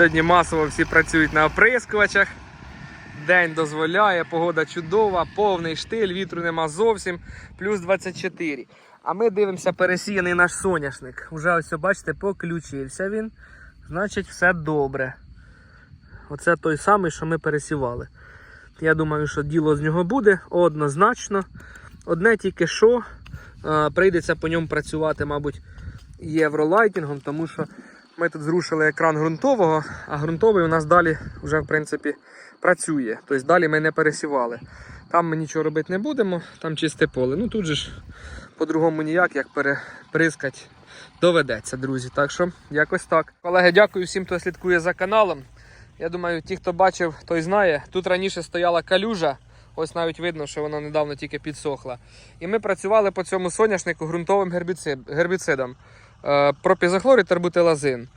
Сьогодні масово всі працюють на оприскувачах. День дозволяє, погода чудова, повний штиль, вітру нема зовсім, плюс 24. А ми дивимося пересіяний наш соняшник. Уже ось, бачите, поключився він. Значить, все добре. Оце той самий, що ми пересівали. Я думаю, що діло з нього буде однозначно. Одне тільки що е, прийдеться по ньому працювати, мабуть, євролайтінгом, тому що ми тут зрушили екран ґрунтового, а ґрунтовий у нас далі вже в принципі працює. Тобто далі ми не пересівали. Там ми нічого робити не будемо, там чисте поле. Ну тут же ж по-другому ніяк, як переприскати доведеться, друзі. Так що якось так. Колеги, дякую всім, хто слідкує за каналом. Я думаю, ті, хто бачив, той знає. Тут раніше стояла калюжа. Ось навіть видно, що вона недавно тільки підсохла. І ми працювали по цьому соняшнику ґрунтовим гербіцид, гербіцидом. Е, пропізохлор і тербутилазин.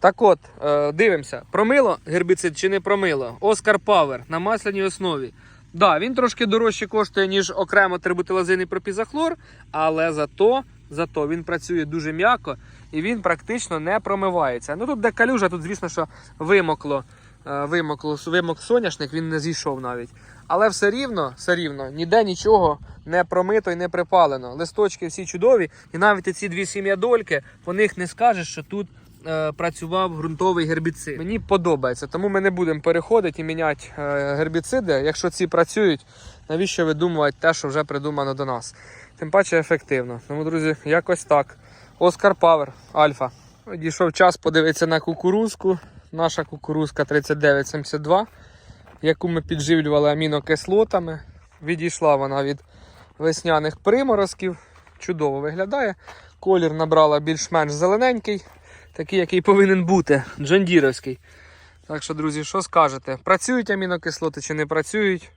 Так от, е, дивимося, промило гербіцид чи не промило? Оскар Павер на масляній основі. Да, він трошки дорожче коштує, ніж окремо трибутилазин і пропізохлор, але зато, зато він працює дуже м'яко і він практично не промивається. Ну тут де калюжа, тут, звісно, що вимокло, вимокло вимок соняшник, він не зійшов навіть. Але все рівно, все рівно, ніде нічого не промито і не припалено. Листочки всі чудові, і навіть ці дві сім'ядольки, по них не скажеш, що тут е, працював ґрунтовий гербіцид. Мені подобається, тому ми не будемо переходити і міняти е, гербіциди. Якщо ці працюють, навіщо видумувати те, що вже придумано до нас? Тим паче ефективно. Тому, друзі, якось так. Оскар Павер, Альфа. Дійшов час подивитися на кукурузку. Наша кукурузка 3972 яку ми підживлювали амінокислотами. Відійшла вона від весняних приморозків. Чудово виглядає. Колір набрала більш-менш зелененький, такий, який повинен бути, джондіровський. Так що, друзі, що скажете? Працюють амінокислоти чи не працюють?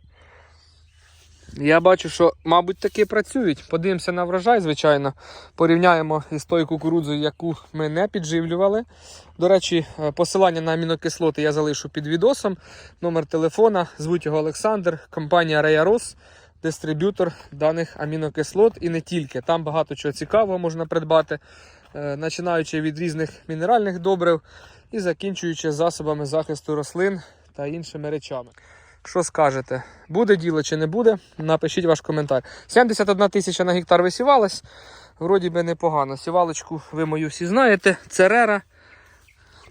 Я бачу, що, мабуть, таки працюють. Подивимося на врожай, звичайно. Порівняємо із тою кукурудзою, яку ми не підживлювали. До речі, е, посилання на амінокислоти я залишу під відосом. Номер телефона, звуть його Олександр, компанія Реярос, дистриб'ютор даних амінокислот і не тільки. Там багато чого цікавого можна придбати, е, починаючи від різних мінеральних добрив і закінчуючи засобами захисту рослин та іншими речами. Що скажете? Буде діло чи не буде? Напишіть ваш коментар. 71 тисяча на гектар висівалась. Вроді би непогано. Сівалочку ви мою всі знаєте. Церера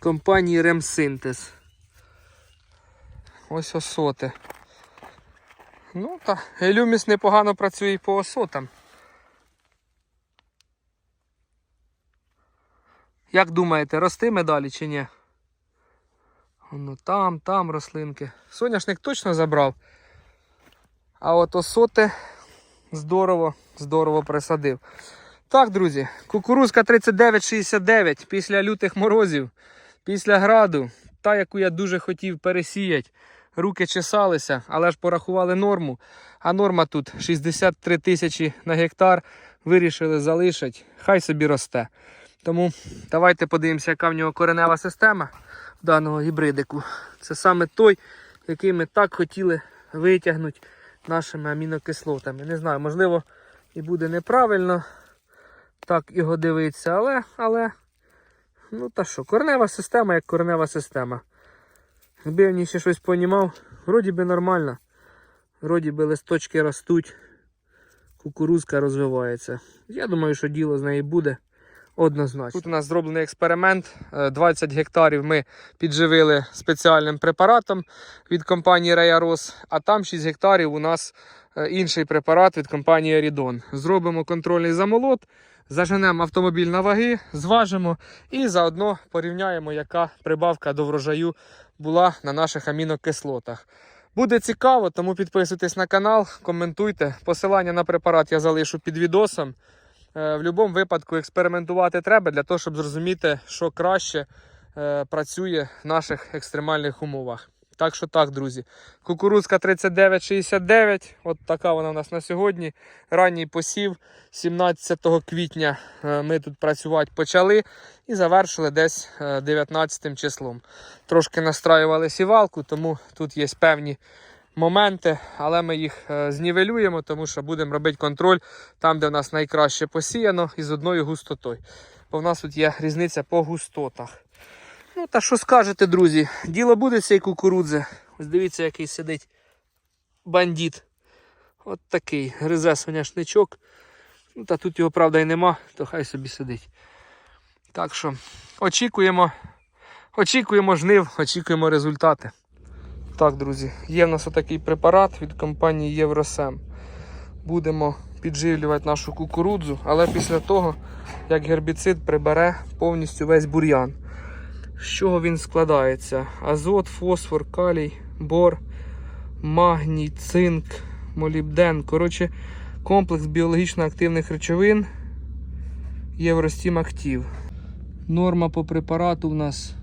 компанії Ремсинтез. Ось осоти. Ну та Елюміс непогано працює і по осотам. Як думаєте, ростиме далі чи ні? Воно там, там рослинки. Соняшник точно забрав. А от осоти здорово, здорово присадив. Так, друзі, кукурузка 3969 після лютих морозів, після граду, та, яку я дуже хотів пересіяти. Руки чесалися, але ж порахували норму. А норма тут 63 тисячі на гектар. Вирішили залишити. Хай собі росте. Тому давайте подивимося, яка в нього коренева система даного гібридику. Це саме той, який ми так хотіли витягнути нашими амінокислотами. Не знаю, можливо, і буде неправильно так його дивитися, але, але, ну та що, коренева система як коренева система. Якби я в ній ще щось понімав, вроді би нормально. Вроді би листочки ростуть, кукурузка розвивається. Я думаю, що діло з неї буде. Однозначно. Тут у нас зроблений експеримент. Е, 20 гектарів ми підживили спеціальним препаратом від компанії Reyaros, а там 6 гектарів у нас е, інший препарат від компанії Рідон. Зробимо контрольний замолот, заженемо автомобіль на ваги, зважимо і заодно порівняємо, яка прибавка до врожаю була на наших амінокислотах. Буде цікаво, тому підписуйтесь на канал, коментуйте. Посилання на препарат я залишу під відосом. Е, В будь-якому випадку експериментувати треба для того, щоб зрозуміти, що краще е, працює в наших екстремальних умовах. Так що так, друзі. Кукурузка 3969. От така вона у нас на сьогодні. Ранній посів. 17 квітня е, ми тут працювати почали і завершили десь е, 19 числом. Трошки настраювали сівалку, тому тут є певні моменти, але ми їх е, знівелюємо, тому що будемо робити контроль там, де в нас найкраще посіяно і з одною густотою. Бо в нас тут є різниця по густотах. Ну, та що скажете, друзі? Діло буде цієї кукурудзи. Ось дивіться, який сидить бандит. От такий. Гризе соняшничок. Ну, та тут його, правда, і нема, то хай собі сидить. Так що очікуємо, очікуємо жнив, очікуємо результати. Так, друзі, є в нас отакий препарат від компанії Євросем. Будемо підживлювати нашу кукурудзу, але після того, як гербіцид прибере повністю весь бур'ян. З чого він складається? Азот, фосфор, калій, бор, магній, цинк, молібден. Коротше, комплекс біологічно активних речовин Євростім Актив. Норма по препарату в нас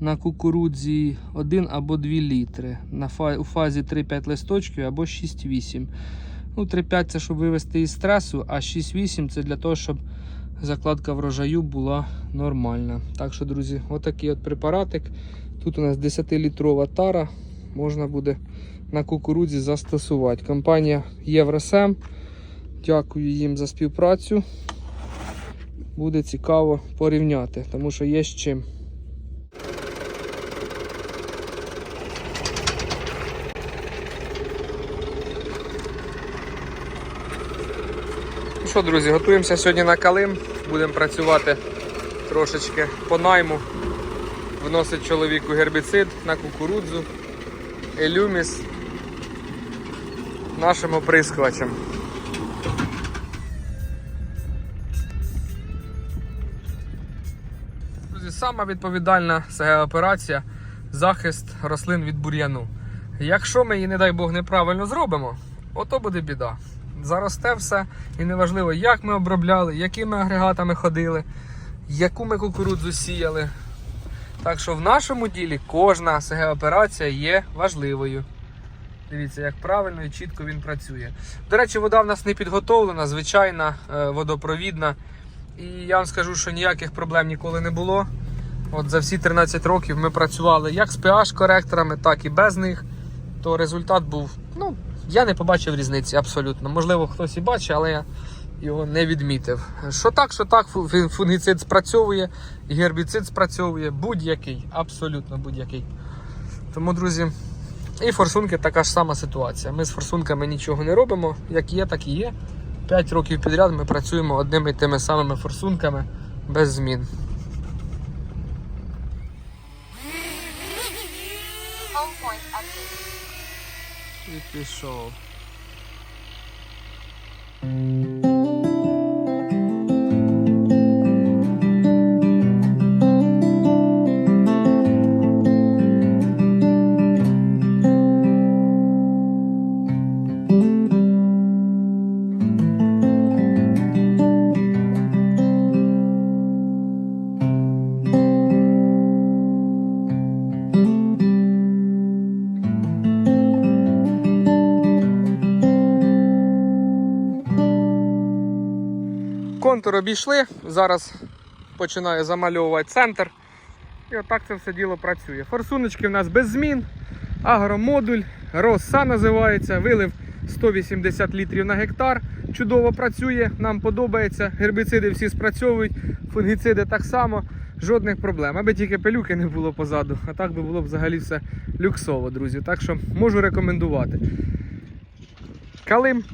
на кукурудзі 1 або 2 літри. На фа- у фазі 3-5 листочків або 6-8. Ну, 3-5 це щоб вивести із стресу, а 6-8 це для того, щоб закладка врожаю була нормальна. Так що, друзі, отакий от препаратик. Тут у нас 10-літрова тара. Можна буде на кукурудзі застосувати. Компанія Євросем. Дякую їм за співпрацю. Буде цікаво порівняти, тому що є з чим. Що, друзі, готуємося сьогодні на калим. Будемо працювати трошечки по найму. Вносить чоловіку гербіцид на кукурудзу, елюміс нашим оприскувачем. Друзі, сама відповідальна операція захист рослин від бур'яну. Якщо ми її, не дай Бог, неправильно зробимо, ото буде біда. Заросте все, і неважливо, як ми обробляли, якими агрегатами ходили, яку ми кукурудзу сіяли. Так що в нашому ділі кожна СГ-операція є важливою. Дивіться, як правильно і чітко він працює. До речі, вода в нас не підготовлена, звичайна, е, водопровідна. І я вам скажу, що ніяких проблем ніколи не було. От за всі 13 років ми працювали як з pH-коректорами, так і без них. То результат був, ну, я не побачив різниці абсолютно. Можливо, хтось і бачить, але я його не відмітив. Що так, що так, фу- фу- фунгіцид спрацьовує, гербіцид спрацьовує, будь-який, абсолютно будь-який. Тому, друзі, і форсунки така ж сама ситуація. Ми з форсунками нічого не робимо, як є, так і є. 5 років підряд ми працюємо одними і тими самими форсунками без змін. Home point active. І Контур обійшли. Зараз починаю замальовувати центр. І отак це все діло працює. Форсуночки в нас без змін. Агромодуль, роса називається, вилив 180 літрів на гектар. Чудово працює, нам подобається. Гербіциди всі спрацьовують, фунгіциди так само, жодних проблем. Аби тільки пилюки не було позаду. А так би було б взагалі все люксово, друзі. Так що можу рекомендувати. Калим